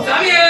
Está bien.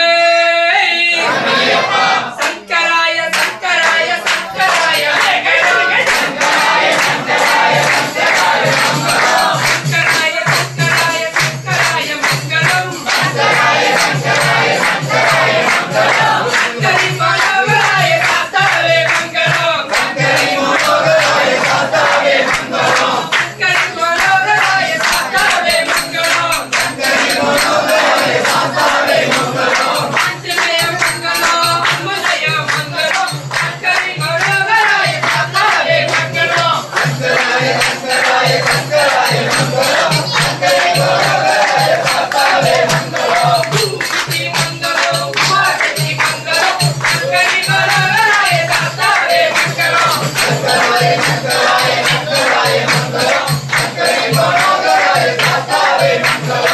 way to.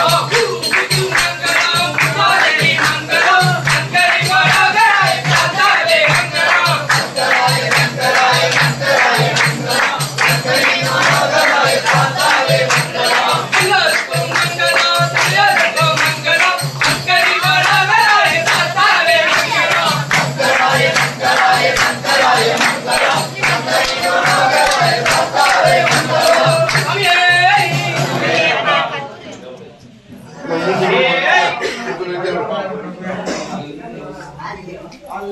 you. I love